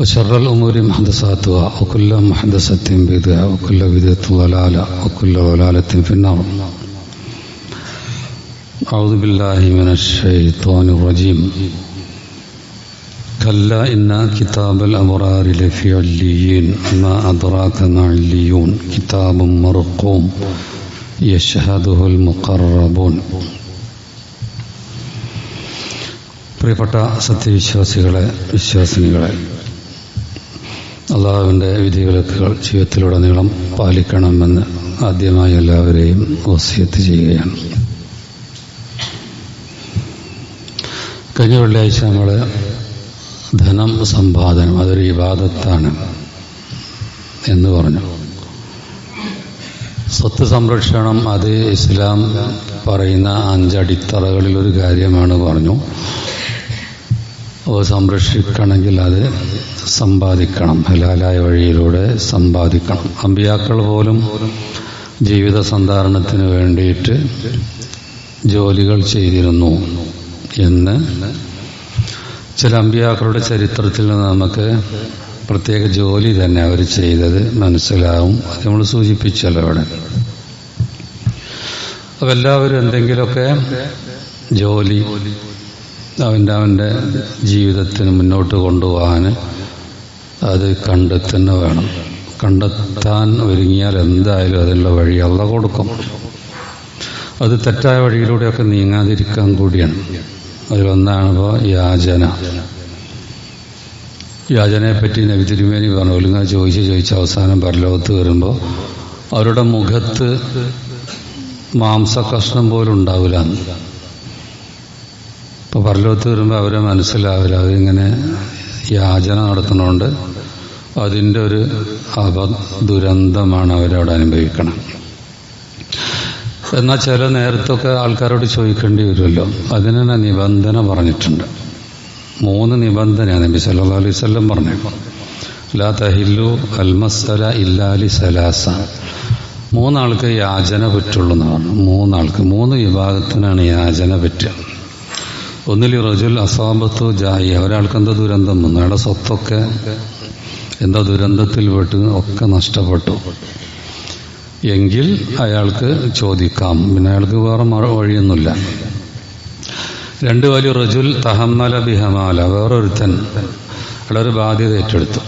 وشر الأمور محدثاتها وكل محدثة بدعة وكل بدعة ضلالة وكل ضلالة في النار أعوذ بالله من الشيطان الرجيم كلا إن كتاب الأبرار لفي عليين ما أدراك ما عليون كتاب مرقوم يشهده المقربون പ്രിയപ്പെട്ട സത്യവിശ്വാസികളെ വിശ്വാസിനികളെ അള്ളാഹുവിന്റെ വിധിവിലക്കുകൾ ജീവിതത്തിലുടനീളം പാലിക്കണമെന്ന് ആദ്യമായി എല്ലാവരെയും വസിയത്ത് ചെയ്യുകയാണ്. കഴിഞ്ഞ വെള്ളിയാഴ്ച നമ്മൾ ധനം സമ്പാദനം അതൊരു വിവാദത്താണ് എന്ന് പറഞ്ഞു. സ്വത്ത് സംരക്ഷണം അത് ഇസ്ലാം പറയുന്ന അഞ്ചടിത്തറകളിൽ ഒരു കാര്യമാണ് പറഞ്ഞു. അപ്പോൾ സംരക്ഷിക്കണമെങ്കിൽ അത് സമ്പാദിക്കണം. ഹലാലായ വഴിയിലൂടെ സമ്പാദിക്കണം. അമ്പിയാക്കൾ പോലും ജീവിത സന്ധാരണത്തിന് വേണ്ടിയിട്ട് ജോലികൾ ചെയ്തിരുന്നു എന്ന് ചില അമ്പിയാക്കളുടെ ചരിത്രത്തിൽ നിന്ന് നമുക്ക് പ്രത്യേക ജോലി തന്നെ അവർ ചെയ്തത് മനസ്സിലാവും. അത് നമ്മൾ സൂചിപ്പിച്ചല്ലോ അവിടെ അപ്പം എല്ലാവരും എന്തെങ്കിലുമൊക്കെ ജോലി അവന്റെ അവന്റെ ജീവിതത്തിന് മുന്നോട്ട് കൊണ്ടുപോകാൻ അത് കണ്ടെത്തുന്ന വേണം. കണ്ടെത്താൻ ഒരുങ്ങിയാൽ എന്തായാലും അതിനുള്ള വഴി അള്ള കൊടുക്കും. അത് തെറ്റായ വഴിയിലൂടെയൊക്കെ നീങ്ങാതിരിക്കാൻ കൂടിയാണ്. അതിലൊന്നാണ് ഇപ്പോൾ യാചന. യാചനയെ പറ്റി നബി തിരുമേനി പറഞ്ഞു. ഒലുങ്ങ ചോദിച്ച് ചോദിച്ച് അവസാനം പരലോകത്ത് വരുമ്പോൾ അവരുടെ മുഖത്ത് മാംസകഷ്ണം പോലും ഉണ്ടാവില്ല. ഇപ്പോൾ പരലോകത്ത് വരുമ്പോൾ അവരെ മനസ്സിലാവില്ല. അവരിങ്ങനെ യാചന നടത്തുന്നുണ്ട്. അതിന്റെ ഒരു അപ ദുരന്തമാണ് അവരവിടെ അനുഭവിക്കണം. എന്നാൽ ചില നേരത്തൊക്കെ ആൾക്കാരോട് ചോദിക്കേണ്ടി വരുമല്ലോ. അതിനെ നിബന്ധന പറഞ്ഞിട്ടുണ്ട്. മൂന്ന് നിബന്ധനയാണ് നബി സല്ലാ അലൈഹി സ്വല്ലം പറഞ്ഞേ ലാ തഹില്ലു അൽമസല ഇല്ലാലി സലാസ. മൂന്നാൾക്ക് യാചന പറ്റുള്ളൂ എന്ന് പറഞ്ഞു മൂന്നാൾക്ക് മൂന്ന് വിഭാഗത്തിനാണ് യാചന പറ്റുക. ഒന്നിൽ റജുൽ അസാബത്തു ജായി ഒരാൾക്ക് എന്താ ദുരന്തം? വന്നു അയാളുടെ സ്വത്തൊക്കെ എന്താ ദുരന്തത്തിൽ പെട്ട് ഒക്കെ നഷ്ടപ്പെട്ടു. എങ്കിൽ അയാൾക്ക് ചോദിക്കാം. പിന്നെ അയാൾക്ക് വേറെ വഴിയൊന്നുമില്ല. രണ്ട് വലിയ റജുൽ തഹമ്മല ബിഹമാല. വേറൊരുത്തൻ അയാളെ ഒരു ബാധ്യത ഏറ്റെടുത്തു.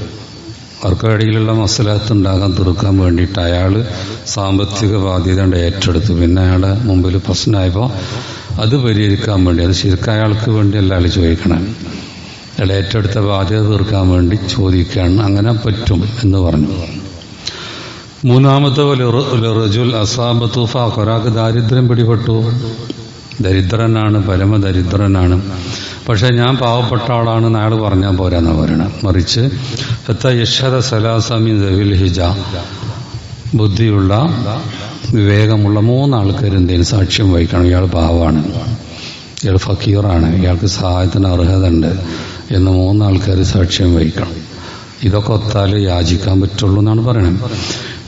അവർക്കിടയിലുള്ള മസലത്ത് ഉണ്ടാകാൻ തീർക്കാൻ വേണ്ടിയിട്ട് അയാൾ സാമ്പത്തിക ബാധ്യത ഏറ്റെടുത്തു. പിന്നെ അയാളുടെ മുമ്പിൽ പ്രശ്നമായപ്പോൾ അത് പരിഹരിക്കാൻ വേണ്ടി അത് ശരിക്കും അയാൾക്ക് വേണ്ടി അല്ല ചോദിക്കണം. അയാൾ ഏറ്റെടുത്ത ബാധ്യത തീർക്കാൻ വേണ്ടി ചോദിക്കുകയാണ്. അങ്ങനെ പറ്റും എന്ന് പറഞ്ഞു. മൂന്നാമത്തെ റജുൽ അസാബത്തു ഒരാൾക്ക് ദാരിദ്ര്യം പിടിപെട്ടു. ദരിദ്രനാണ് പരമദരിദ്രനാണ്. പക്ഷെ ഞാൻ പാവപ്പെട്ട ആളാണ് അയാൾ പറഞ്ഞാൽ പോരാന്നാ പറയണം. മറിച്ച് ഹിജ. ബുദ്ധിയുള്ള വിവേകമുള്ള മൂന്നാൾക്കാർ എന്തെങ്കിലും സാക്ഷ്യം വഹിക്കണം. ഇയാൾ പാവാണ്. ഇയാൾ ഫക്കീറാണ്. ഇയാൾക്ക് സഹായത്തിന് അർഹത ഉണ്ട് എന്ന് മൂന്നാൾക്കാർ സാക്ഷ്യം വഹിക്കണം. ഇതൊക്കെ ഒത്താൽ യാചിക്കാൻ പറ്റുള്ളൂ എന്നാണ് പറയുന്നത്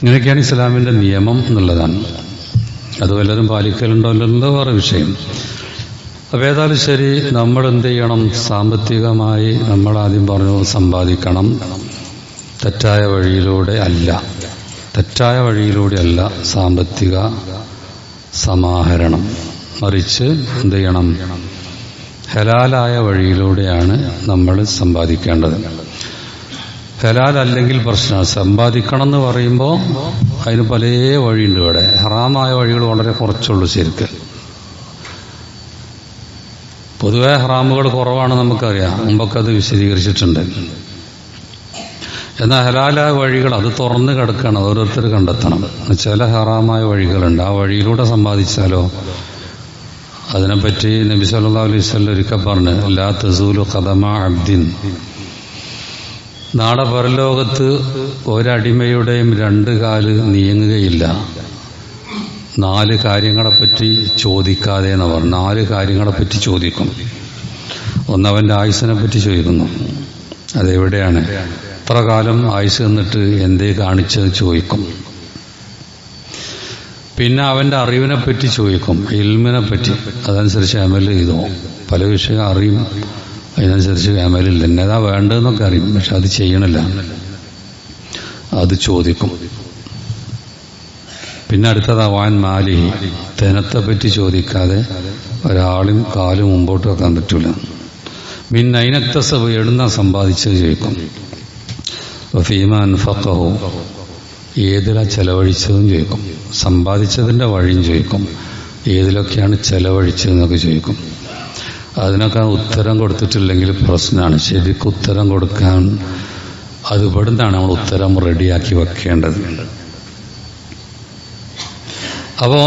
ഇങ്ങനെയൊക്കെയാണ് ഇസ്ലാമിന്റെ നിയമം എന്നുള്ളതാണ്. അത് വല്ലതും പാലിക്കലുണ്ടോ അല്ലെന്നോ വേറെ വിഷയം. അപ്പോൾ ഏതായാലും ശരി നമ്മൾ എന്ത് ചെയ്യണം? സാമ്പത്തികമായി നമ്മൾ ആദ്യം പറഞ്ഞു സമ്പാദിക്കണം. തെറ്റായ വഴിയിലൂടെ അല്ല. തെറ്റായ വഴിയിലൂടെയല്ല സാമ്പത്തിക സമാഹരണം. മറിച്ച് എന്ത് ചെയ്യണം? ഹലാലായ വഴിയിലൂടെയാണ് നമ്മൾ സമ്പാദിക്കേണ്ടത്. ഹലാൽ അല്ലെങ്കിൽ പ്രശ്നം. സമ്പാദിക്കണം എന്ന് പറയുമ്പോൾ അതിന് പല വഴിയുണ്ട് ഇവിടെ. ഹറാമായ വഴികൾ വളരെ കുറച്ചുള്ളൂ ശരിക്ക്. പൊതുവെ ഹറാമുകൾ കുറവാണ് നമുക്കറിയാം. മുമ്പൊക്കെ അത് വിശദീകരിച്ചിട്ടുണ്ട്. എന്നാൽ ഹലാലായ വഴികൾ അത് തുറന്ന് കിടക്കണം ഓരോരുത്തർ കണ്ടെത്തണം. ചില ഹറാമായ വഴികളുണ്ട്. ആ വഴിയിലൂടെ സമ്പാദിച്ചാലോ? അതിനെപ്പറ്റി നബി സല്ലാ അലൈഹി സ്വല്ലം ഒരിക്കൽ പറഞ്ഞ് ലാ തസൂലു കഥമ അബ്ദിൻ. നാളെ പരലോകത്ത് ഒരടിമയുടെയും രണ്ട് കാൽ നീങ്ങുകയില്ല. നാല് കാര്യങ്ങളെപ്പറ്റി ചോദിക്കാതെ എന്ന് പറഞ്ഞു. നാല് കാര്യങ്ങളെപ്പറ്റി ചോദിക്കും ഒന്നവന്റെ ആയുസിനെ പറ്റി ചോദിക്കുന്നു. അതെവിടെയാണ്? എത്ര കാലം ആയുസ് എന്നിട്ട് എന്തേ കാണിച്ചത് ചോദിക്കും. പിന്നെ അവന്റെ അറിവിനെ പറ്റി ചോദിക്കും. ഇൽമിനെ പറ്റി അതനുസരിച്ച് അമൽ ചെയ്തു? പല വിഷയം അറിയും. അതിനനുസരിച്ച് ഇല്ല എന്നതാ വേണ്ടതെന്നൊക്കെ അറിയും. പക്ഷെ അത് ചെയ്യണില്ല. അത് ചോദിക്കും. പിന്നെ അടുത്തത് വാൻ മാലി. ധനത്തെ പറ്റി ചോദിക്കാതെ ഒരാളും കാലും മുമ്പോട്ട് വെക്കാൻ പറ്റൂല. മിൻ നൈനക്തസബ് എഴുന്ന സമ്പാദിച്ചത് ചോദിക്കും. ഫീമാൻ ഫക്കഹു ഏതിലാ ചെലവഴിച്ചതും ചോദിക്കും. സമ്പാദിച്ചതിന്റെ വഴിയും ചോദിക്കും. ഏതിലൊക്കെയാണ് ചെലവഴിച്ചതെന്നൊക്കെ ചോദിക്കും. അതിനൊക്കെ ഉത്തരം കൊടുത്തിട്ടില്ലെങ്കിൽ പ്രശ്നമാണ്. ശരിക്കും ഉത്തരം കൊടുക്കാൻ അത് ഇവിടുന്നാണ് നമ്മൾ ഉത്തരം റെഡിയാക്കി വെക്കേണ്ടത്. അപ്പോൾ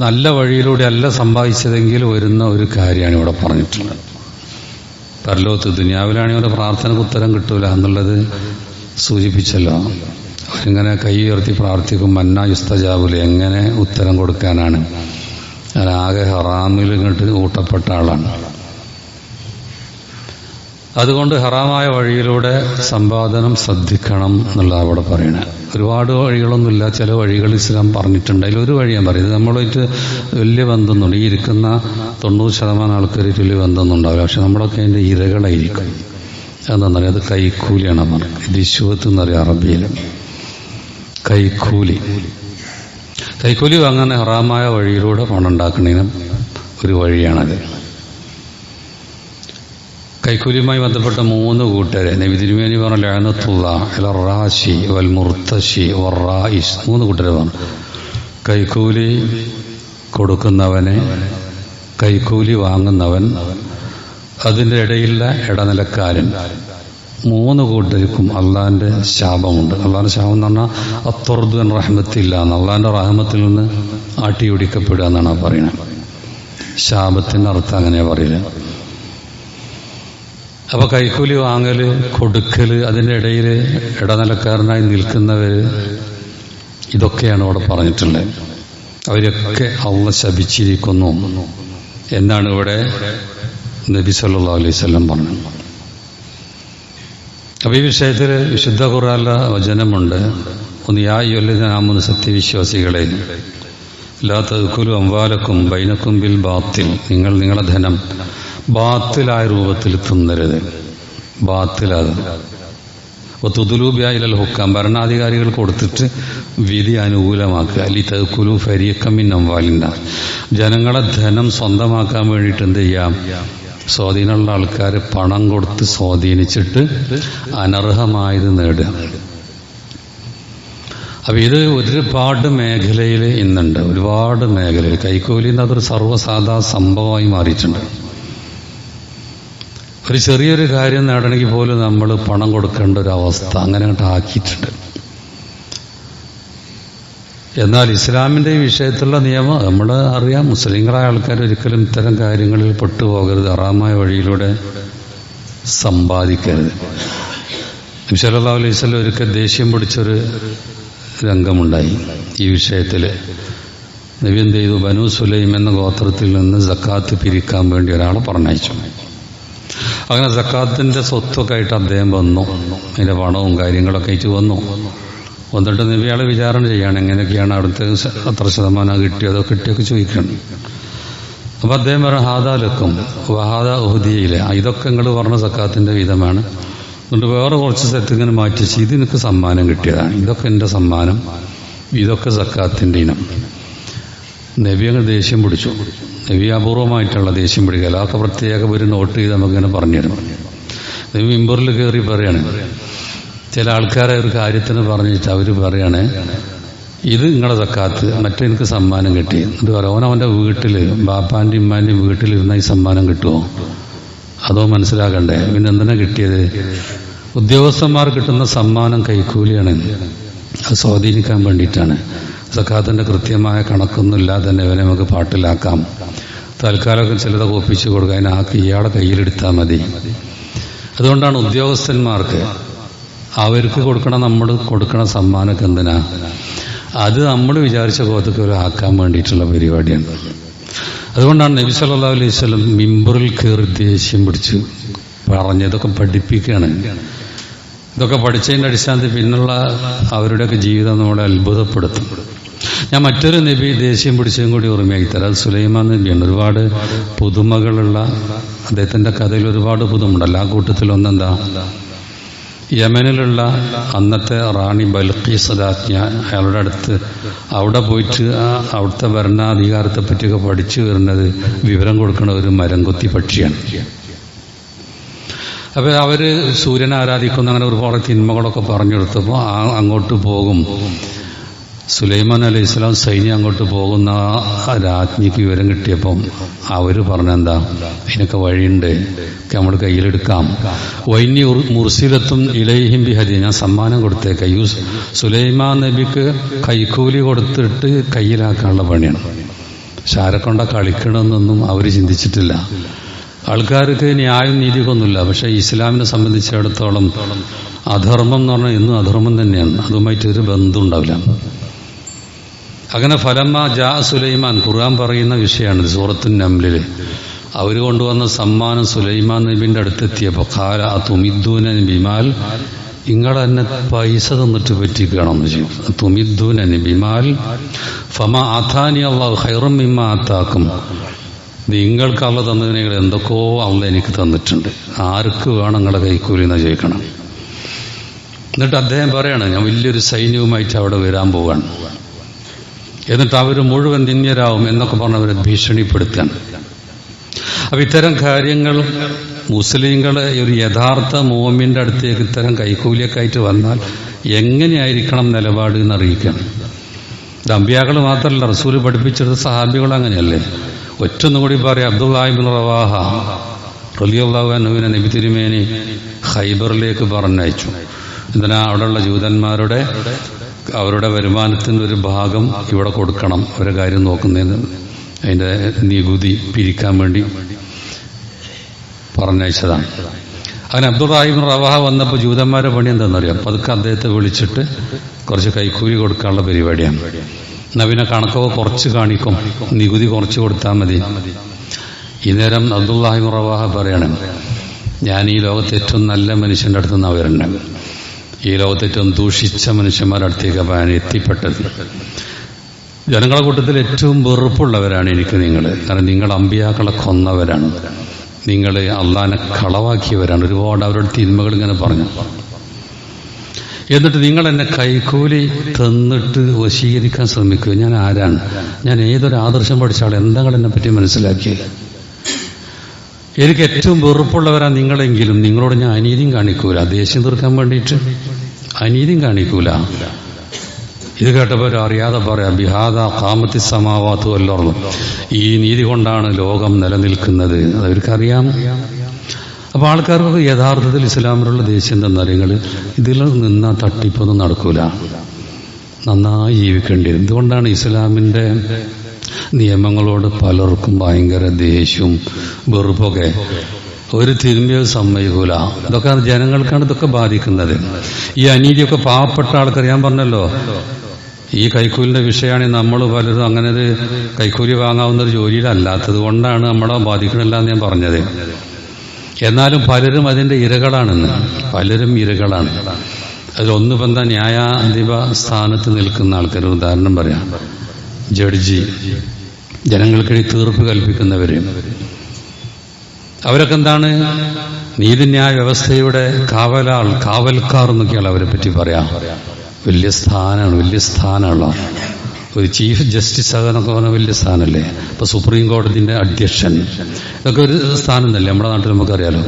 നല്ല വഴിയിലൂടെ അല്ല സമ്പാദിച്ചതെങ്കിൽ വരുന്ന ഒരു കാര്യമാണ് ഇവിടെ പറഞ്ഞിട്ടുള്ളത്. പരലോകത്ത് ദുനിയാവിലാണെങ്കിൽ അവരുടെ പ്രാർത്ഥനക്ക് ഉത്തരം കിട്ടൂല എന്നുള്ളത് സൂചിപ്പിച്ചല്ലോ. അവരിങ്ങനെ കൈ ഉയർത്തി പ്രാർത്ഥിക്കും മന്ന യുസ്തജാബുൽ എങ്ങനെ ഉത്തരം കൊടുക്കാനാണ്. ആകെ ഹറാമിൽ ഇങ്ങോട്ട് ഊട്ടപ്പെട്ട ആളാണ്. അതുകൊണ്ട് ഹറാമായ വഴിയിലൂടെ സമ്പാദനം ശ്രദ്ധിക്കണം എന്നുള്ള അവിടെ പറയണത് ഒരുപാട് വഴികളൊന്നുമില്ല. ചില വഴികൾ ഇസ്ലാം പറഞ്ഞിട്ടുണ്ട്. അതിലൊരു വഴി ഞാൻ പറയുന്നത് നമ്മളായിട്ട് വലിയ ബന്ധമൊന്നുണ്ട് ഈ ഇരിക്കുന്ന തൊണ്ണൂറ് ശതമാനം ആൾക്കാരായിട്ട് വലിയ ബന്ധമൊന്നും ഉണ്ടാവില്ല പക്ഷെ നമ്മളൊക്കെ അതിന്റെ ഇരകളായിരിക്കും. എന്താണെന്ന് പറയുക അത് കൈക്കൂലിയാണ് പറഞ്ഞത് എന്ന് എന്നറിയാം അറബിയിൽ. കൈക്കൂലി. കൈക്കൂലി വാങ്ങാൻ ഹറാമായ വഴിയിലൂടെ പണം ഒരു വഴിയാണത്. കൈക്കൂലിയുമായി ബന്ധപ്പെട്ട മൂന്ന് കൂട്ടരെ നബി തിരുമേനി പറഞ്ഞ ലാനത്തുള്ള റാഷി വൽ മുർത്തശി വറായിഷ് മൂന്ന് കൂട്ടരെ പറഞ്ഞു. കൈക്കൂലി കൊടുക്കുന്നവനെ കൈക്കൂലി വാങ്ങുന്നവൻ അതിന്റെ ഇടയിലുള്ള ഇടനിലക്കാരൻ. മൂന്ന് കൂട്ടർക്കും അള്ളാഹിന്റെ ശാപമുണ്ട്. അള്ളാഹിന്റെ ശാപം എന്ന് പറഞ്ഞാൽ അത്തുറദ്വൻ റഹ്മത്തില്ല എന്ന്. അള്ളാഹിന്റെ റഹ്മത്തിൽ നിന്ന് ആട്ടി ഒടിക്കപ്പെടുക എന്നാണ് പറയുന്നത്. ശാപത്തിന്റെ അർത്ഥം അങ്ങനെയാണ് പറയുന്നത്. അപ്പോൾ കൈക്കൂലി വാങ്ങൽ കൊടുക്കൽ അതിന്റെ ഇടയിൽ ഇടനിലക്കാരനായി നിൽക്കുന്നവര് ഇതൊക്കെയാണ് അവിടെ പറഞ്ഞിട്ടുള്ളത്. അവരൊക്കെ അള്ള ശപിച്ചിരിക്കുന്നു. എന്നാണ് ഇവിടെ നബി സല്ലാ അലൈഹി സ്വലം പറഞ്ഞത്. അപ്പൊ ഈ വിഷയത്തിൽ വിശുദ്ധ ഖുറാല വചനമുണ്ട്. ഒന്ന് യാ യായൊല്ലിനാമൂന്ന് സത്യവിശ്വാസികളെ ലാ തകുലു അംവാലക്കും ബൈനക്കും ബിൽ ബാത്തിൽ. നിങ്ങൾ നിങ്ങളുടെ ധനം ബാത്തിലായ രൂപത്തിൽ തിന്നരുത്. ബാത്തിലത്. അപ്പൊ തുതുലൂബിയായില്ല ഹുക്കാം. ഭരണാധികാരികൾ കൊടുത്തിട്ട് വിധി അനുകൂലമാക്കുക. അല്ലി തകുലു ഫരിയക്കമ്മിൻ അംവാലിന്റെ ജനങ്ങളെ ധനം സ്വന്തമാക്കാൻ വേണ്ടിയിട്ട് എന്ത് ചെയ്യാം? സ്വാധീനമുള്ള ആൾക്കാർ പണം കൊടുത്ത് സ്വാധീനിച്ചിട്ട് അനർഹമായത് നേടുക. അപ്പം ഇത് ഒരുപാട് മേഖലയിൽ ഇന്നുണ്ട്. ഒരുപാട് മേഖലയിൽ കൈക്കൂലി എന്നതൊരു സർവസാധാ സംഭവമായി മാറിയിട്ടുണ്ട്. ഒരു ചെറിയൊരു കാര്യം നേടണമെങ്കിൽ പോലും നമ്മൾ പണം കൊടുക്കേണ്ട ഒരു അവസ്ഥ അങ്ങനെ അങ്ങോട്ട് ആക്കിയിട്ടുണ്ട്. എന്നാൽ ഇസ്ലാമിന്റെ ഈ വിഷയത്തിലുള്ള നിയമം നമ്മൾ അറിയാം. മുസ്ലിങ്ങളായ ആൾക്കാർ ഒരിക്കലും ഇത്തരം കാര്യങ്ങളിൽ പെട്ടുപോകരുത്. അറാമായ വഴിയിലൂടെ സമ്പാദിക്കരുത്. നബ്സല്ലാ അലൈഹി സ്വലം ഒരിക്കൽ ദേഷ്യം പിടിച്ചൊരു രംഗമുണ്ടായി ഈ വിഷയത്തിൽ നബി എന്ത് ചെയ്തു? ബനു സുലൈം എന്ന ഗോത്രത്തിൽ നിന്ന് സക്കാത്ത് പിരിക്കാൻ വേണ്ടി ഒരാളെ പറഞ്ഞയച്ചു. അങ്ങനെ സക്കാത്തിന്റെ സ്വത്തൊക്കെ ആയിട്ട് അദ്ദേഹം വന്നു. അതിന്റെ പണവും കാര്യങ്ങളൊക്കെ ആയിട്ട് വന്നു. വന്നിട്ട് നബിയാളെ വിചാരണ ചെയ്യാണ് എങ്ങനെയൊക്കെയാണ് അവിടുത്തെ അത്ര ശതമാനം കിട്ടിയതോ കിട്ടിയൊക്കെ ചോദിക്കണം. അപ്പം അദ്ദേഹം പറഞ്ഞ ഹാദാലക്കും വഹാദ ഉഹുദിയയിലെ ഇതൊക്കെ നിങ്ങൾ പറഞ്ഞ സക്കാത്തിന്റെ വിധമാണ് എന്നിട്ട് വേറെ കുറച്ച് സ്ഥലത്ത് ഇങ്ങനെ മാറ്റിച്ച് ഇത് എനിക്ക് സമ്മാനം കിട്ടിയതാണ്. ഇതൊക്കെ എന്റെ സമ്മാനം. ഇതൊക്കെ സക്കാത്തിന്റെ ഇനം. നബി അങ്ങ് ദേഷ്യം പിടിച്ചു. നബി അപൂർവമായിട്ടുള്ള ദേഷ്യം പിടിക്കുക അല്ലാത്ത പ്രത്യേക ഒരു നോട്ട് ചെയ്ത് നമുക്കിങ്ങനെ പറഞ്ഞുതരും നബി മിമ്പറിൽ കയറി പറയാണ്. ചില ആൾക്കാരെ ഒരു കാര്യത്തിന് പറഞ്ഞിട്ട് അവർ പറയാണ് ഇത് നിങ്ങളുടെ തക്കാത്ത് മറ്റേ എനിക്ക് സമ്മാനം കിട്ടി. എന്നിട്ട് പറയാം ഓൻ അവന്റെ വീട്ടിൽ ബാപ്പാന്റെയും ഉമ്മാന്റെയും വീട്ടിലിരുന്ന ഈ സമ്മാനം കിട്ടുമോ അതോ മനസ്സിലാക്കണ്ടേ? പിന്നെ എന്തിനാ കിട്ടിയത്? ഉദ്യോഗസ്ഥന്മാർ കിട്ടുന്ന സമ്മാനം കൈക്കൂലിയാണ് അത് സ്വാധീനിക്കാൻ വേണ്ടിയിട്ടാണ്. സക്കാത്തിന്റെ കൃത്യമായ കണക്കൊന്നും ഇല്ലാതെ തന്നെ ഇവനെ നമുക്ക് പാട്ടിലാക്കാം. തൽക്കാലമൊക്കെ ചിലതൊക്കെ ഒപ്പിച്ചു കൊടുക്കുക. അതിനാക്കി ഇയാളെ കയ്യിലെടുത്താൽ മതി. അതുകൊണ്ടാണ് ഉദ്യോഗസ്ഥന്മാർക്ക് അവർക്ക് കൊടുക്കണ നമ്മൾ കൊടുക്കണ സമ്മാനമൊക്കെ എന്തിനാ? അത് നമ്മൾ വിചാരിച്ച ബോധത്തിൽ ഒരു ആക്കാൻ വേണ്ടിയിട്ടുള്ള പരിപാടിയാണ്. അതുകൊണ്ടാണ് നബി സല്ലാ അലൈഹി സ്വലം മിമ്പറിൽ കയറി ദേഷ്യം പിടിച്ച് പറഞ്ഞതൊക്കെ പഠിപ്പിക്കുകയാണ്. ഇതൊക്കെ പഠിച്ചതിന്റെ അടിസ്ഥാനത്തിൽ പിന്നുള്ള അവരുടെയൊക്കെ ജീവിതം നമ്മളെ അത്ഭുതപ്പെടുത്തും. ഞാൻ മറ്റൊരു നബി ദേഷ്യം പിടിച്ചതും കൂടി ഓർമ്മയാക്കി തരാം അത് സുലൈമാൻ നബിയാണ്. ഒരുപാട് പുതുമകളുള്ള അദ്ദേഹത്തിന്റെ കഥയിൽ ഒരുപാട് പുതുമുണ്ടല്ലോ. ആ കൂട്ടത്തിൽ ഒന്നെന്താ യമനിലുള്ള അന്നത്തെ റാണി ബൽഖീസ് രാജ്ഞ അയാളുടെ അടുത്ത് അവിടെ പോയിട്ട് അവിടുത്തെ ഭരണാധികാരത്തെ പറ്റിയൊക്കെ പഠിച്ചു വരുന്നത് വിവരം കൊടുക്കുന്ന ഒരു മരംകൊത്തി പക്ഷിയാണ്. അപ്പോൾ അവർ സൂര്യനെ ആരാധിക്കുന്ന അങ്ങനെ ഒരുപാട് തിന്മകളൊക്കെ പറഞ്ഞു കൊടുത്തപ്പോൾ അങ്ങോട്ട് പോകും. സുലൈമാൻ അലൈഹി ഇസ്ലാം സൈന്യം അങ്ങോട്ട് പോകുന്ന രാജ്ഞിക്ക് വിവരം കിട്ടിയപ്പം അവർ പറഞ്ഞെന്താ? ഇതിനൊക്കെ വഴിയുണ്ട്. നമ്മൾ കയ്യിലെടുക്കാം. വൈന്യ മുർസിലത്തും ഇലൈഹിം ബിഹദി. ഞാൻ സമ്മാനം കൊടുത്തേക്ക. യൂസ് സുലൈമാൻ നബിക്ക് കൈക്കൂലി കൊടുത്തിട്ട് കയ്യിലാക്കാനുള്ള പണിയാണ്. ശാരക്കൊണ്ട കളിക്കണമെന്നൊന്നും അവർ ചിന്തിച്ചിട്ടില്ല. ആൾക്കാർക്ക് ന്യായം നീതിയൊന്നുമില്ല പക്ഷേ ഇസ്ലാമിനെ സംബന്ധിച്ചിടത്തോളം അധർമ്മം എന്ന് പറഞ്ഞാൽ എന്നും അധർമ്മം തന്നെയാണ്. അതുമായിട്ട് ഒരു ബന്ധം ഉണ്ടാവില്ല. അങ്ങനെ ഫലമ്മ ജാ സുലൈമാൻ. ഖുർആൻ പറയുന്ന വിഷയമാണ് സൂറത്തുൻ നമ്പിൽ അവർ കൊണ്ടുവന്ന സമ്മാനം സുലൈമാൻ നബിന്റെ അടുത്തെത്തിയപ്പോൾ കാല തുമിദ്ദൂന ബിമാൽ നിങ്ങൾ എന്നെ പൈസ തന്നിട്ട് പറ്റിക്കണം തുമിദ്ദൂന ബിമാൽ ഫമ ആഥാനി അള്ളാഹു ഹൈറും ഇമ്മ ആത്താക്കും. നിങ്ങൾക്ക് അള്ള തന്നതിനേക്കാൾ എന്തൊക്കെയോ അള്ള എനിക്ക് തന്നിട്ടുണ്ട്. ആർക്ക് വേണം നിങ്ങളുടെ കൈക്കൂലി എന്ന് ചോദിക്കണം. എന്നിട്ട് അദ്ദേഹം പറയാണ് ഞാൻ വലിയൊരു സൈന്യവുമായിട്ട് അവിടെ വരാൻ പോവാണ്. എന്നിട്ട് അവർ മുഴുവൻ നിന്ദ്യരാവും എന്നൊക്കെ പറഞ്ഞ് അവരെ ഭീഷണിപ്പെടുത്താൻ അപ്പൊ ഇത്തരം കാര്യങ്ങൾ മുസ്ലിങ്ങളെ ഒരു യഥാർത്ഥ മോമിന്റെ അടുത്തേക്ക് ഇത്തരം കൈക്കൂലിയൊക്കെ ആയിട്ട് വന്നാൽ എങ്ങനെയായിരിക്കണം നിലപാട് എന്ന് അറിയിക്കണം ഇത് മാത്രമല്ല റസൂൽ പഠിപ്പിച്ചെടുത്ത സഹാബികൾ അങ്ങനെയല്ലേ? ഒറ്റൊന്നും കൂടി പറയാം അബ്ദുല്ലാഹിബിൻ റവാഹ റലിയുള്ളവനുവിനെ നബി തിരുമേനി ഹൈബറിലേക്ക് പറഞ്ഞയച്ചു. എന്തിനാ അവിടെയുള്ള ജൂതന്മാരുടെ അവരുടെ വരുമാനത്തിന്റെ ഒരു ഭാഗം ഇവിടെ കൊടുക്കണം. ഒരു കാര്യം നോക്കുന്നതിന് അതിന്റെ നികുതി പിരിക്കാൻ വേണ്ടി പറഞ്ഞയച്ചതാണ്. അങ്ങനെ അബ്ദുറാഹിബിൻ റവാഹ വന്നപ്പോൾ ജൂതന്മാരെ പണി എന്താണെന്നറിയാം? പതുക്കെ അദ്ദേഹത്തെ വിളിച്ചിട്ട് കുറച്ച് കൈക്കൂലി കൊടുക്കാനുള്ള പരിപാടിയാണ്. നവീന കണക്കോ കുറച്ച് കാണിക്കും. നികുതി കുറച്ച് കൊടുത്താൽ മതി. ഈ നേരം അബ്ദുല്ലാഹിബിൻ റവാഹ പറയണം ഞാൻ ഈ ലോകത്തെ ഏറ്റവും നല്ല മനുഷ്യന്റെ അടുത്ത് നിന്നാണ് ഈ ലോകത്തേറ്റവും ദൂഷിച്ച മനുഷ്യന്മാരുടെ അടുത്തേക്ക് ഞാൻ എത്തിപ്പെട്ടത്. ജനങ്ങളുടെ കൂട്ടത്തിൽ ഏറ്റവും വെറുപ്പുള്ളവരാണ് എനിക്ക് നിങ്ങൾ കാരണം നിങ്ങൾ അമ്പിയാക്കളെ കൊന്നവരാണ്. നിങ്ങൾ അള്ളാനെ കളവാക്കിയവരാണ്. ഒരുപാട് അവരുടെ തിന്മകൾ ഇങ്ങനെ പറഞ്ഞു. എന്നിട്ട് നിങ്ങൾ എന്നെ കൈക്കൂലി തന്നിട്ട് വശീകരിക്കാൻ ശ്രമിക്കുക. ഞാൻ ആരാണ്? ഞാൻ ഏതൊരു ആദർശം പഠിച്ചാൽ എന്താ എന്നെ പറ്റി മനസ്സിലാക്കിയത്? എനിക്ക് ഏറ്റവും വെറുപ്പുള്ളവരാ നിങ്ങളെങ്കിലും. നിങ്ങളോട് ഞാൻ അനീതിയും കാണിക്കൂല. ദേഷ്യം തീർക്കാൻ വേണ്ടിയിട്ട് അനീതിയും കാണിക്കൂല. ഇത് കേട്ടപ്പോൾ അറിയാതെ പറയാം ബിഹാദ കാമത്തി സമാവാത്തു അല്ലോർന്നു ഈ നീതി കൊണ്ടാണ് ലോകം നിലനിൽക്കുന്നത്. അതവർക്കറിയാം അപ്പൊ ആൾക്കാർക്ക് യഥാർത്ഥത്തിൽ ഇസ്ലാമിലുള്ള ദേഷ്യം എന്താണെന്നറിയങ്ങൾ ഇതിൽ നിന്ന തട്ടിപ്പൊന്നും നടക്കൂല. നന്നായി ജീവിക്കേണ്ടി എന്തുകൊണ്ടാണ് ഇസ്ലാമിന്റെ നിയമങ്ങളോട് പലർക്കും ഭയങ്കര ദേഷ്യവും വെറുപ്പൊക്കെ. ഒരു തിരുമ്പിയോ സമ്മതിക്കൂല. ഇതൊക്കെ ജനങ്ങൾക്കാണ് ഇതൊക്കെ ബാധിക്കുന്നത്. ഈ അനീതിയൊക്കെ പാവപ്പെട്ട ആൾക്കാർ ഞാൻ പറഞ്ഞല്ലോ ഈ കൈക്കൂലിന്റെ വിഷയമാണ് നമ്മൾ പലരും അങ്ങനെ ഒരു കൈക്കൂലി വാങ്ങാവുന്ന ഒരു ജോലിയിലല്ലാത്തത് കൊണ്ടാണ് നമ്മളെ ബാധിക്കണില്ല എന്ന് ഞാൻ പറഞ്ഞത്. എന്നാലും പലരും അതിന്റെ ഇരകളാണെന്ന്. പലരും ഇരകളാണ്. അതിലൊന്നു ബന്ധ ന്യായാധിപ സ്ഥാനത്ത് നിൽക്കുന്ന ആൾക്കാർ ഉദാഹരണം പറയാം. ജഡ്ജി ജനങ്ങൾക്കിടയിൽ തീർപ്പ് കൽപ്പിക്കുന്നവര്. അവരൊക്കെ എന്താണ്? നീതിന്യായ വ്യവസ്ഥയുടെ കാവലാൾ കാവൽക്കാർ എന്നൊക്കെയാണ് അവരെ പറ്റി പറയാം. വലിയ സ്ഥാനമാണ് വലിയ സ്ഥാനമുള്ള ഒരു ചീഫ് ജസ്റ്റിസ് ആകാനൊക്കെ പറഞ്ഞ വലിയ സ്ഥാനമല്ലേ ഇപ്പൊ സുപ്രീം കോടതിന്റെ അധ്യക്ഷൻ. ഇതൊക്കെ ഒരു സ്ഥാനം തന്നെ നമ്മുടെ നാട്ടിൽ നമുക്കറിയാലോ.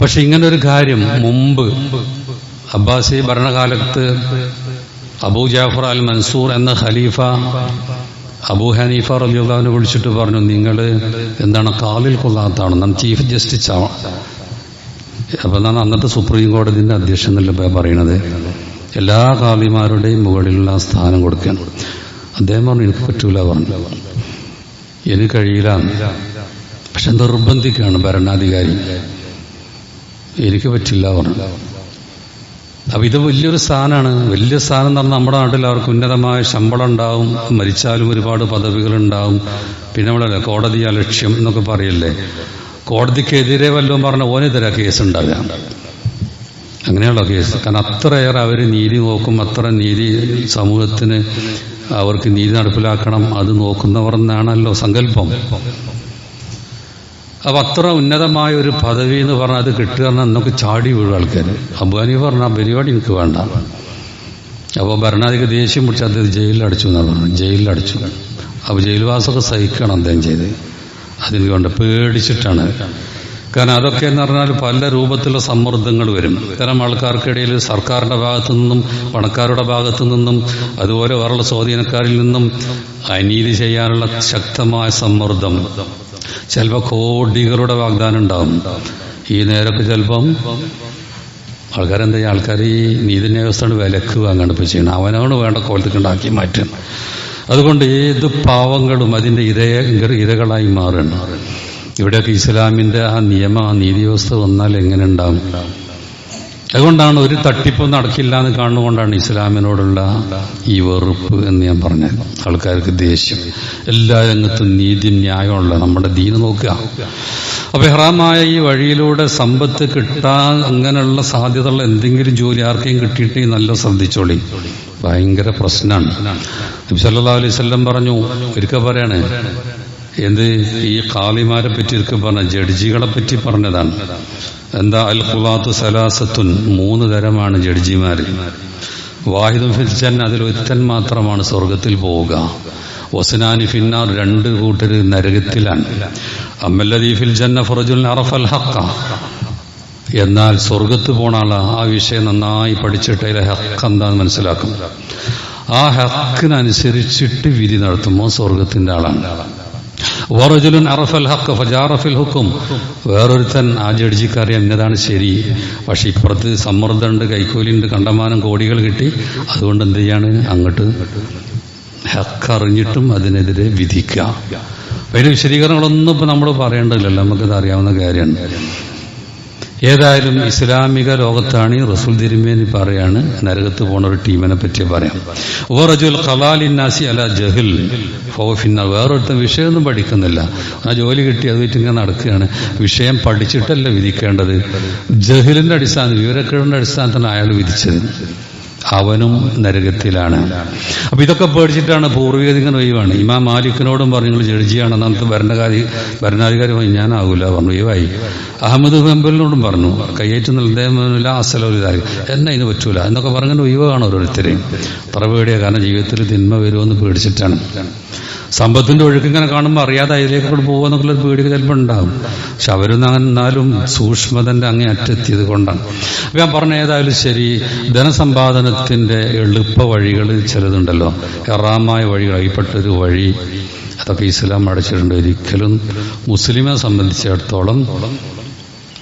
പക്ഷെ ഇങ്ങനെ ഒരു കാര്യം മുമ്പ് അബ്ബാസി ഭരണകാലത്ത് അബൂ ജാഫർ അൽ മൻസൂർ എന്ന ഖലീഫ അബൂ ഹനീഫ റലിയുള്ളവനെ വിളിച്ചിട്ട് പറഞ്ഞു നിങ്ങൾ എന്താണ് കാലിൽ കൊള്ളാത്താണ് നാം ചീഫ് ജസ്റ്റിസ് ആവാം അപ്പൊ എന്നാണ് അന്നത്തെ സുപ്രീം കോടതിന്റെ അധ്യക്ഷൻ എന്നല്ല പറയണത്. എല്ലാ കാവിമാരുടെയും മുകളിലുള്ള സ്ഥാനം കൊടുക്കാൻ. അദ്ദേഹം പറഞ്ഞു എനിക്ക് പറ്റൂല പറഞ്ഞു. എനിക്ക് കഴിയില്ല പക്ഷെ നിർബന്ധിക്കുകയാണ് ഭരണാധികാരി. എനിക്ക് പറ്റില്ല പറഞ്ഞു. അപ്പൊ ഇത് വലിയൊരു സ്ഥാനമാണ് വലിയ സ്ഥാനം എന്ന് പറഞ്ഞാൽ നമ്മുടെ നാട്ടിൽ അവർക്ക് ഉന്നതമായ ശമ്പളം ഉണ്ടാവും മരിച്ചാലും ഒരുപാട് പദവികൾ ഉണ്ടാവും പിന്നെ നമ്മളല്ലേ കോടതി അലക്ഷ്യം എന്നൊക്കെ പറയല്ലേ. കോടതിക്കെതിരെ വല്ലതും പറഞ്ഞ ഓനെതിരെ കേസ് ഉണ്ടാവുക. അങ്ങനെയുള്ള കേസ് കാരണം അത്രയേറെ അവർ നീതി നോക്കും അത്ര നീതി സമൂഹത്തിന് അവർക്ക് നീതി നടപ്പിലാക്കണം അത് നോക്കുന്നവർ എന്നാണല്ലോ സങ്കല്പം. അപ്പൊ അത്ര ഉന്നതമായ ഒരു പദവി എന്ന് പറഞ്ഞാൽ അത് കിട്ടുക എന്നൊക്കെ ചാടി വീഴും ആൾക്കാർ അബ്ബാനി പറഞ്ഞ പരിപാടി എനിക്ക് വേണ്ട. അപ്പോൾ ഭരണാധികാരി ദേഷ്യം പിടിച്ച് അദ്ദേഹം ജയിലിൽ അടിച്ചു എന്നാണ് പറഞ്ഞത്. ജയിലിൽ അടിച്ചു. അപ്പോൾ ജയിൽവാസമൊക്കെ സഹിക്കണം അദ്ദേഹം ചെയ്ത് അതിന് കൊണ്ട് പേടിച്ചിട്ടാണ്. കാരണം അതൊക്കെ എന്ന് പറഞ്ഞാൽ പല രൂപത്തിലുള്ള സമ്മർദ്ദങ്ങൾ വരും. ഇത്തരം ആൾക്കാർക്കിടയിൽ സർക്കാരിന്റെ ഭാഗത്തു നിന്നും പണക്കാരുടെ ഭാഗത്തു നിന്നും അതുപോലെ വേറെയുള്ള സ്വാധീനക്കാരിൽ നിന്നും അനീതി ചെയ്യാനുള്ള ശക്തമായ സമ്മർദ്ദം. ചിലപ്പോൾ കോടികളുടെ വാഗ്ദാനം ഉണ്ടാവും. ഈ നേരൊക്കെ ചിലപ്പം ആൾക്കാരെന്താ ആൾക്കാർ ഈ നീതിന്യായ വ്യവസ്ഥയാണ് വിലക്ക് വാങ്ങാണ്ട് ഇപ്പോൾ ചെയ്യണം അവനവണ് വേണ്ട കോലത്തേക്ക് ഉണ്ടാക്കി മാറ്റും. അതുകൊണ്ട് ഏത് പാവങ്ങളും അതിന്റെ ഇര ഇരകളായി മാറുന്നു ഇവിടെയൊക്കെ ഇസ്ലാമിന്റെ ആ നിയമ ആ നീതി വ്യവസ്ഥ വന്നാൽ എങ്ങനെ ഉണ്ടാവും? അതുകൊണ്ടാണ് ഒരു തട്ടിപ്പും നടക്കില്ല എന്ന് കാണുകൊണ്ടാണ് ഇസ്ലാമിനോടുള്ള ഈ വെറുപ്പ് എന്ന് ഞാൻ പറഞ്ഞത്. ആൾക്കാർക്ക് ദേഷ്യം. എല്ലാ രംഗത്തും നീതി ന്യായമുള്ള നമ്മുടെ ദീന് നോക്കുക. അപ്പൊ ഹറാമായ ഈ വഴിയിലൂടെ സമ്പത്ത് കിട്ടാൻ അങ്ങനെയുള്ള സാധ്യതയുള്ള എന്തെങ്കിലും ജോലി ആർക്കെയും കിട്ടിയിട്ട് നല്ല ശ്രദ്ധിച്ചോളി. ഭയങ്കര പ്രശ്നമാണ്. നബി അലൈഹി വസല്ലം പറഞ്ഞു ഒരിക്കൽ പറയാണ് എന്ത് ഈ കാളിമാരെ പറ്റി ഇരിക്കും പറഞ്ഞ ജഡ്ജികളെ പറ്റി പറഞ്ഞതാണ്. എന്താ അൽ ഖുലാത്തു സലാസത്തുൻ? മൂന്ന് തരമാണ് ജഡ്ജിമാർ വാഹിദും ഫിൽജൻ അതിൽ ഒരുത്തൻ മാത്രമാണ് സ്വർഗത്തിൽ പോവുക. വസനാനി ഫിന്നാർ രണ്ട് കൂട്ടര് നരകത്തിലാണ്. അമ്മല്ലദീ ഫിൽ ഫുറജുൽ അറഫൽ ഹക്ക എന്നാൽ സ്വർഗത്ത് പോണ ആളാ ആ വിഷയം നന്നായി പഠിച്ചിട്ട് അതിലെ ഹക്ക് എന്താന്ന് മനസ്സിലാക്കും. ആ ഹക്കിനനുസരിച്ചിട്ട് വിധി നടത്തുമ്പോൾ സ്വർഗത്തിന്റെ ആളാണ്. വറജുലുൻ അറഫൽ ഹക്ക് ഫജാറഫിൽ ഹുക്കും. വേറൊരുത്തൻ ആ ജഡ്ജിക്ക് അറിയാം ഇന്നതാണ് ശരി. പക്ഷെ ഇപ്പുറത്ത് സമ്മർദ്ദമുണ്ട് കൈക്കൂലിയുണ്ട് കണ്ടമാനം കോടികൾ കിട്ടി. അതുകൊണ്ട് എന്ത് ചെയ്യാണ്? അങ്ങോട്ട് ഹക്ക് അറിഞ്ഞിട്ടും അതിനെതിരെ വിധിക്കുക. അതിന് വിശദീകരണങ്ങളൊന്നും ഇപ്പൊ നമ്മൾ പറയേണ്ടതില്ലല്ലോ. നമുക്കത് അറിയാവുന്ന കാര്യമാണ്. ഏതായാലും ഇസ്ലാമിക ലോകത്താണ് റസൂൽ തിരുമേനി പറയാണ്. നരകത്ത് പോണ ഒരു ടീമിനെ പറ്റി പറയാം. ഓറജുൽ ഖലാലിന്നാസി അല ജഹിൽ. ഫോഫിന്ന വേറൊരുത്തം വിഷയമൊന്നും പഠിക്കുന്നില്ല. ആ ജോലി കിട്ടി അത് വിറ്റ് ഇങ്ങനെ നടക്കുകയാണ്. വിഷയം പഠിച്ചിട്ടല്ല വിധിക്കേണ്ടത്. ജഹിലിന്റെ അടിസ്ഥാനം വിവരക്കേടിന്റെ അടിസ്ഥാനത്തിലാണ് അയാൾ വിധിച്ചത്. അവനും നരകത്തിലാണ്. അപ്പൊ ഇതൊക്കെ പേടിച്ചിട്ടാണ് പൂർവികതിങ്ങനെ ഒഴിവാണ്. ഇമാ മാലിക്കിനോടും പറഞ്ഞു നിങ്ങൾ ജഡ്ജിയാണ് അന്നത്തെ ഭരണകാരി ഭരണാധികാരി പറഞ്ഞു ഞാനാകൂല പറഞ്ഞു ഒഴിവായി. അഹമ്മദ് ഹംബലിനോടും പറഞ്ഞു കയ്യേറ്റുന്ന ഒരു അസലൊരിതായി എന്നെ ഇതിന് പറ്റൂല. എന്നൊക്കെ പറഞ്ഞിട്ട് ഒഴിവാണ് ഓരോരുത്തരെയും. പറ പേടിയാ കാരണം ജീവിതത്തിൽ തിന്മ വരുമെന്ന് പേടിച്ചിട്ടാണ്. സമ്പത്തിന്റെ ഒഴുക്ക് ഇങ്ങനെ കാണുമ്പോൾ അറിയാതെ അതിലേക്ക് കൂടെ പോകുക ഒരു പേടി ചിലപ്പോൾ ഉണ്ടാകും. പക്ഷെ അവരൊന്നും അങ്ങനെ എന്നാലും സൂക്ഷ്മതന്റെ അങ്ങേ അറ്റെത്തിയത് കൊണ്ടാണ്. ഞാൻ പറഞ്ഞ ഏതായാലും ശരി ധനസമ്പാദനത്തിന്റെ എളുപ്പ വഴികൾ ചിലതുണ്ടല്ലോ. എറാമായ വഴികൾ അയിപ്പെട്ടൊരു വഴി അതൊക്കെ ഇസ്ലാം അടച്ചിട്ടുണ്ട്. ഒരിക്കലും മുസ്ലിമെ സംബന്ധിച്ചിടത്തോളം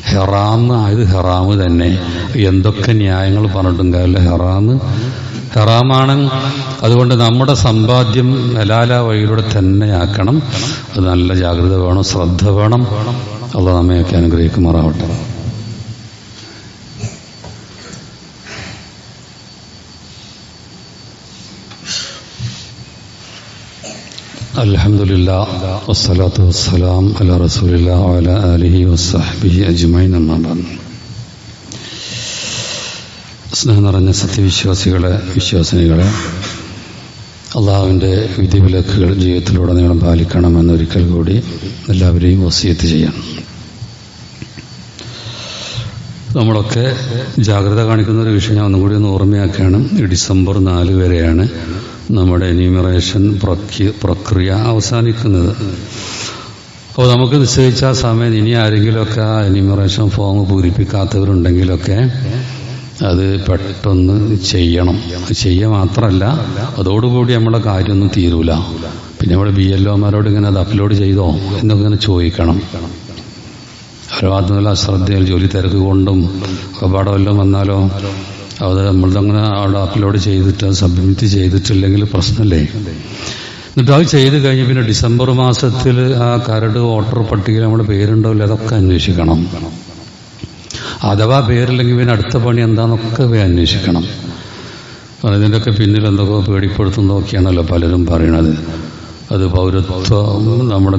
ഹെറാമ് ആയത് ഹെറാമ് തന്നെ. എന്തൊക്കെ ന്യായങ്ങൾ പറഞ്ഞിട്ടും കാര്യമില്ല. ഹെറാമ് ഹറാമാണ്. അതുകൊണ്ട് നമ്മുടെ സമ്പാദ്യം നലാല വഴിയിലൂടെ തന്നെ ആക്കണം അത് നല്ല ജാഗ്രത വേണം ശ്രദ്ധ വേണം. അത് നമ്മയൊക്കെ അനുഗ്രഹിക്കുമാറാവട്ടെ. അലഹമുല്ലാ വസ്സലാത്തു വസ്സലാം അല റസൂലില്ലാ അലഹി വസ്സാഹി അജ്മൈൻ എന്നാണ് സ്നേഹം നിറഞ്ഞ സത്യവിശ്വാസികളെ വിശ്വാസിനികളെ അള്ളാഹുവിന്റെ വിധിവിലക്കുകൾ ജീവിതത്തിലുടനീളം പാലിക്കണമെന്നൊരിക്കൽ കൂടി എല്ലാവരെയും വസിയത്ത് ചെയ്യാം. നമ്മളൊക്കെ ജാഗ്രത കാണിക്കുന്ന ഒരു വിഷയം ഞാൻ ഒന്നുകൂടി ഒന്ന് ഓർമ്മയാക്കുകയാണ്. ഈ ഡിസംബർ നാല് വരെയാണ് നമ്മുടെ എന്യൂമറേഷൻ പ്രക്രിയ അവസാനിക്കുന്നത്. അപ്പോൾ നമുക്ക് നിശ്ചയിച്ച ആ സമയം ഇനി ആരെങ്കിലുമൊക്കെ ആ എനിമറേഷൻ ഫോം പൂരിപ്പിക്കാത്തവരുണ്ടെങ്കിലൊക്കെ അത് പെട്ടെന്ന് ചെയ്യണം. ചെയ്യുക മാത്രമല്ല അതോടുകൂടി നമ്മുടെ കാര്യമൊന്നും തീരൂല. പിന്നെ നമ്മൾ ബി എൽ ഒമാരോട് ഇങ്ങനെ അത് അപ്ലോഡ് ചെയ്തോ എന്നൊക്കെ ഇങ്ങനെ ചോദിക്കണം. അവരെ ഭാഗത്തുനിന്നുള്ള അശ്രദ്ധയിൽ ജോലി തിരക്ക് കൊണ്ടും അപകടം വന്നാലോ അത് നമ്മളതങ്ങനെ അവിടെ അപ്ലോഡ് ചെയ്തിട്ട് സബ്മിറ്റ് ചെയ്തിട്ടില്ലെങ്കിൽ പ്രശ്നമല്ലേ എന്നിട്ട് അത് ചെയ്ത് കഴിഞ്ഞ് പിന്നെ ഡിസംബർ മാസത്തിൽ ആ കരട് വോട്ടർ പട്ടികയിൽ നമ്മുടെ പേരുണ്ടോ ഇല്ല അതൊക്കെ അന്വേഷിക്കണം. അഥവാ പേരില്ലെങ്കിൽ പിന്നെ അടുത്ത പണി എന്താണെന്നൊക്കെ അന്വേഷിക്കണം. കാരണം ഇതിന്റെയൊക്കെ പിന്നിൽ എന്തൊക്കെ പേടിപ്പെടുത്തുന്നതൊക്കെയാണല്ലോ പലരും പറയണത്. അത് പൗരത്വം നമ്മുടെ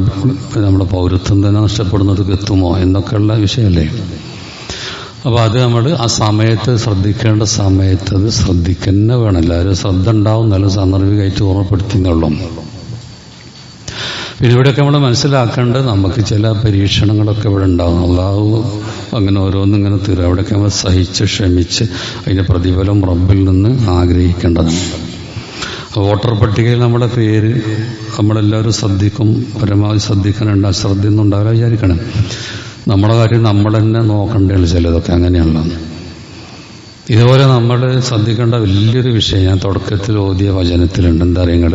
നമ്മുടെ പൗരത്വം തന്നെ നഷ്ടപ്പെടുന്നത് എത്തുമോ എന്നൊക്കെയുള്ള വിഷയമല്ലേ. അപ്പോൾ അത് നമ്മൾ ആ സമയത്ത് ശ്രദ്ധിക്കേണ്ട സമയത്ത് അത് ശ്രദ്ധിക്കന്നെ വേണം. എല്ലാവരും ശ്രദ്ധ ഉണ്ടാവും നല്ല സാന്ദർഭികമായിട്ട് ഓർമ്മപ്പെടുത്തുന്നുള്ളൂ പിന്നെ ഇവിടെയൊക്കെ നമ്മൾ മനസ്സിലാക്കേണ്ടത് നമുക്ക് ചില പരീക്ഷണങ്ങളൊക്കെ ഇവിടെ ഉണ്ടാവും. അള്ളാഹു അങ്ങനെ ഓരോന്നും ഇങ്ങനെ തീരും. അവിടെയൊക്കെ നമ്മൾ സഹിച്ച് ക്ഷമിച്ച് അതിന്റെ പ്രതിഫലം റബ്ബിൽ നിന്ന് ആഗ്രഹിക്കേണ്ടതാണ്. വോട്ടർ പട്ടികയിൽ നമ്മുടെ പേര് നമ്മളെല്ലാവരും ശ്രദ്ധിക്കും പരമാവധി ശ്രദ്ധിക്കാനുണ്ട്. അശ്രദ്ധയൊന്നും ഉണ്ടാവില്ല വിചാരിക്കണം. നമ്മുടെ കാര്യം നമ്മൾ തന്നെ നോക്കേണ്ടതാണ് ചിലതൊക്കെ അങ്ങനെയുള്ള ഇതുപോലെ നമ്മൾ ശ്രദ്ധിക്കേണ്ട വലിയൊരു വിഷയം ഞാൻ തുടക്കത്തിൽ ഓതിയ വചനത്തിലുണ്ട്. എന്താ പറയുക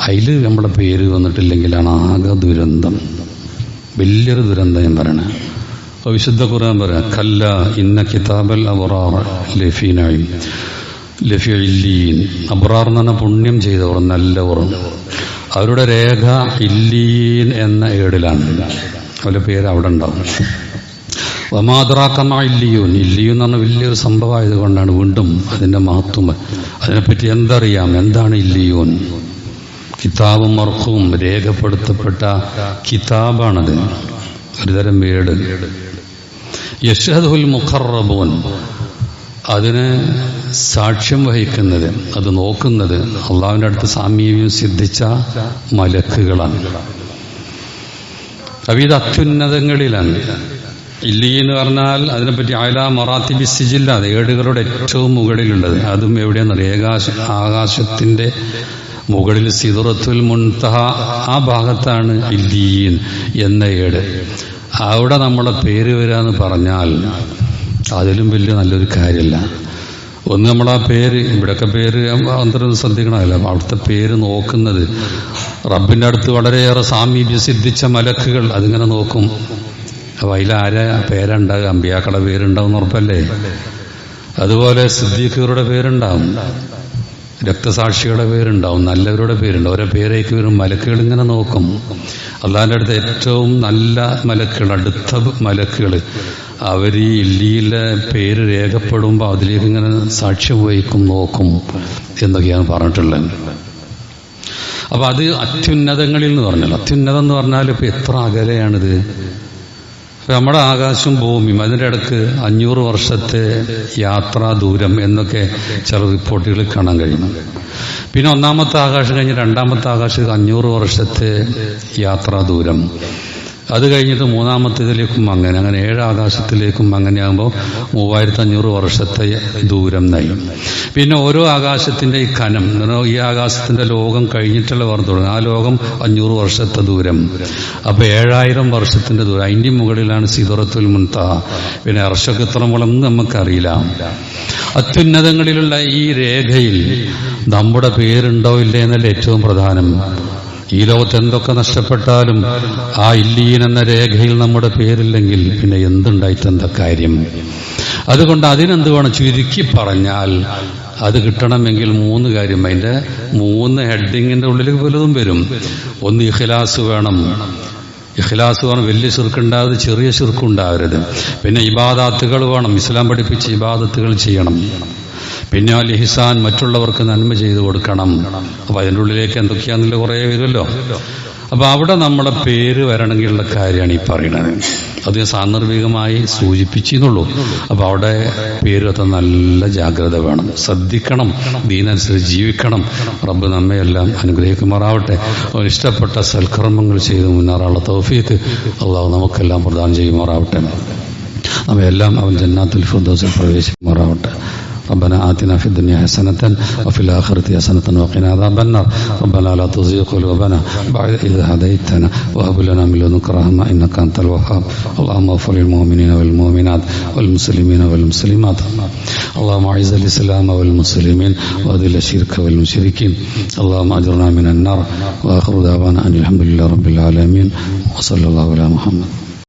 അതിൽ നമ്മുടെ പേര് വന്നിട്ടില്ലെങ്കിലാണ് ആകെ ദുരന്തം. വലിയൊരു ദുരന്തം ഞാൻ പറയണേ. വിശുദ്ധ ഖുർആൻ പറയാം. കല്ല ഇന്ന കിതാബൽ അബറാർ ലഫീനായി ലഫിയല്ലീൻ അബ്രാർ എന്ന് പുണ്യം ചെയ്തവർ നല്ലവർ. അവരുടെ രേഖ ഇല്ലീൻ എന്ന ഏടിലാണ്. അവരുടെ പേര് അവിടെ ഉണ്ടാവും. വമാദ്രാക്കമ ഇല്ലിയൂൻ. ഇല്ലിയൂൻ എന്ന് വലിയൊരു സംഭവമായത് കൊണ്ടാണ് വീണ്ടും അതിന്റെ മഹത്വം. അതിനെപ്പറ്റി എന്തറിയാം? എന്താണ് ഇല്ലിയൂൻ? കിതാബും മർക്കവും രേഖപ്പെടുത്തപ്പെട്ട കിതാബാണത്. ഒരുതരം വീട്. യഷദുൽ മുഖറബൂൻ. അതിന് സാക്ഷ്യം വഹിക്കുന്നത് അത് നോക്കുന്നത് അള്ളാഹുവിന്റെ അടുത്ത് സാമീപ്യം സിദ്ധിച്ച മലക്കുകളാണ്. അപ്പൊ ഇത് അത്യുന്നതങ്ങളിലാണ്. ഇല്ലി എന്ന് പറഞ്ഞാൽ അതിനെപ്പറ്റി അയല മറാത്തി ബിസിജില്ല അത് ഏടുകളുടെ ഏറ്റവും മുകളിലുള്ളത്. അതും എവിടെയാണെന്ന് ഏകാശ ആകാശത്തിന്റെ മുകളിൽ സിദുറത്തുൽ മുൻതഹ ആ ഭാഗത്താണ് ഇല്ലീൻ എന്ന ഏട്. അവിടെ നമ്മളെ പേര് വരാന്ന് പറഞ്ഞാൽ അതിലും വലിയ നല്ലൊരു കാര്യമല്ല ഒന്ന് നമ്മൾ ആ പേര് ഇവിടെയൊക്കെ പേര് അന്തരം ശ്രദ്ധിക്കണമല്ലോ. അവിടുത്തെ പേര് നോക്കുന്നത് റബ്ബിന്റെ അടുത്ത് വളരെയേറെ സാമീപ്യം സിദ്ധിച്ച മലക്കുകൾ അതിങ്ങനെ നോക്കും. അപ്പൊ അതിലാരാ പേരുണ്ടാകുക അമ്പിയാക്കളുടെ പേരുണ്ടാവും ഉറപ്പല്ലേ? അതുപോലെ സിദ്ദീഖുകളുടെ പേരുണ്ടാവും. രക്തസാക്ഷികളുടെ പേരുണ്ടാവും നല്ലവരുടെ പേരുണ്ട്. ഓരോ പേരേക്ക് വരും മലക്കുകൾ ഇങ്ങനെ നോക്കും. അള്ളാഹിന്റെ അടുത്ത് ഏറ്റവും നല്ല മലക്കുകൾ അടുത്ത മലക്കുകൾ. അവർ ഈ ഇല്ലിയിലെ പേര് രേഖപ്പെടുമ്പോൾ അതിലേക്ക് ഇങ്ങനെ സാക്ഷ്യം വഹിക്കും നോക്കും എന്നൊക്കെയാണ് പറഞ്ഞിട്ടുള്ളത്. അപ്പൊ അത് അത്യുന്നതങ്ങളിൽ എന്ന് പറഞ്ഞല്ലോ. അത്യുന്നതം എന്ന് പറഞ്ഞാൽ ഇപ്പൊ എത്ര അകലെയാണിത്. നമ്മുടെ ആകാശം ഭൂമിയും അതിന്റെ ഇടയ്ക്ക് അഞ്ഞൂറ് വർഷത്തെ യാത്രാ ദൂരം എന്നൊക്കെ ചില റിപ്പോർട്ടുകൾ കാണാൻ കഴിയും പിന്നെ ഒന്നാമത്തെ ആകാശം കഴിഞ്ഞ് രണ്ടാമത്തെ ആകാശത്ത് അഞ്ഞൂറ് വർഷത്തെ യാത്രാ ദൂരം. അത് കഴിഞ്ഞിട്ട് മൂന്നാമത്തേതിലേക്കും അങ്ങനെ അങ്ങനെ ഏഴ് ആകാശത്തിലേക്കും അങ്ങനെയാകുമ്പോൾ മൂവായിരത്തി അഞ്ഞൂറ് വർഷത്തെ ദൂരം നയം പിന്നെ ഓരോ ആകാശത്തിന്റെ ഈ കനം ഈ ആകാശത്തിന്റെ ലോകം കഴിഞ്ഞിട്ടുള്ള തുടങ്ങും. ആ ലോകം അഞ്ഞൂറ് വർഷത്തെ ദൂരം. അപ്പോൾ ഏഴായിരം വർഷത്തിന്റെ ദൂരം. അതിന്റെ മുകളിലാണ് സിദുറത്തുൽ മുൻത. പിന്നെ അർഷകത്രമുളൊന്നും നമുക്കറിയില്ല. അത്യുന്നതങ്ങളിലുള്ള ഈ രേഖയിൽ നമ്മുടെ പേരുണ്ടോ ഇല്ലേ എന്നല്ല ഏറ്റവും പ്രധാനം. ഈ ലോകത്ത് എന്തൊക്കെ നഷ്ടപ്പെട്ടാലും ആ ഇല്ലീൻ എന്ന രേഖയിൽ നമ്മുടെ പേരില്ലെങ്കിൽ പിന്നെ എന്തുണ്ടായിട്ട് എന്താ കാര്യം? അതുകൊണ്ട് അതിനെന്ത് വേണം? ചുരുക്കി പറഞ്ഞാൽ അത് കിട്ടണമെങ്കിൽ മൂന്ന് കാര്യം. അതിന്റെ മൂന്ന് ഹെഡിങ്ങിന്റെ ഉള്ളിൽ പലതും വരും. ഒന്ന് ഇഖിലാസ് വേണം. ഇഖ്ലാസ് വേണം വലിയ ചുരുക്കുണ്ടാവരുത് ചെറിയ ചുരുക്കുണ്ടാവരുത് പിന്നെ ഇബാദാത്തുകൾ വേണം. ഇസ്ലാം പഠിപ്പിച്ച് ഇബാദത്തുകൾ ചെയ്യണം. പിന്നെ ലിഹിസാൻ മറ്റുള്ളവർക്ക് നന്മ ചെയ്തു കൊടുക്കണം. അപ്പൊ അതിന്റെ ഉള്ളിലേക്ക് എന്തൊക്കെയാണെന്നുള്ള കുറേ വരുമല്ലോ. അപ്പൊ അവിടെ നമ്മുടെ പേര് വരണമെങ്കിലുള്ള കാര്യമാണ് ഈ പറയുന്നത്. അത് സാന്ദർഭികമായി സൂചിപ്പിച്ചെന്നുള്ളൂ അപ്പൊ അവിടെ പേര് വെത്താൻ നല്ല ജാഗ്രത വേണം. ശ്രദ്ധിക്കണം. ദീനനുസരിച്ച് ജീവിക്കണം. റബ്ബ് നമ്മയെല്ലാം അനുഗ്രഹിക്കുമാറാവട്ടെ. ഇഷ്ടപ്പെട്ട സൽക്കർമ്മങ്ങൾ ചെയ്ത് മുന്നേറാനുള്ള തൗഫീക്ക് അള്ളാഹു നമുക്കെല്ലാം പ്രദാനം ചെയ്യുമാറാവട്ടെ. നമ്മയെല്ലാം അവൻ ജന്നാത്തുൽ ഫുദോസിൽ പ്രവേശിക്കുമാറാവട്ടെ. ربنا آتنا في الدنيا حسنة وفي الآخرة حسنة وقنا عذاب النار. ربنا لا تزغ قلوبنا بعد إذ هديتنا وهب لنا من لدنك رحمة إنك أنت الوهاب. اللهم اغفر للمؤمنين والمؤمنات والمسلمين والمسلمات. اللهم أعز الإسلام والمسلمين وأذل الشرك والمشركين. اللهم أجرنا من النار. وآخر دعوانا أن الحمد لله رب العالمين. وصلى الله على محمد.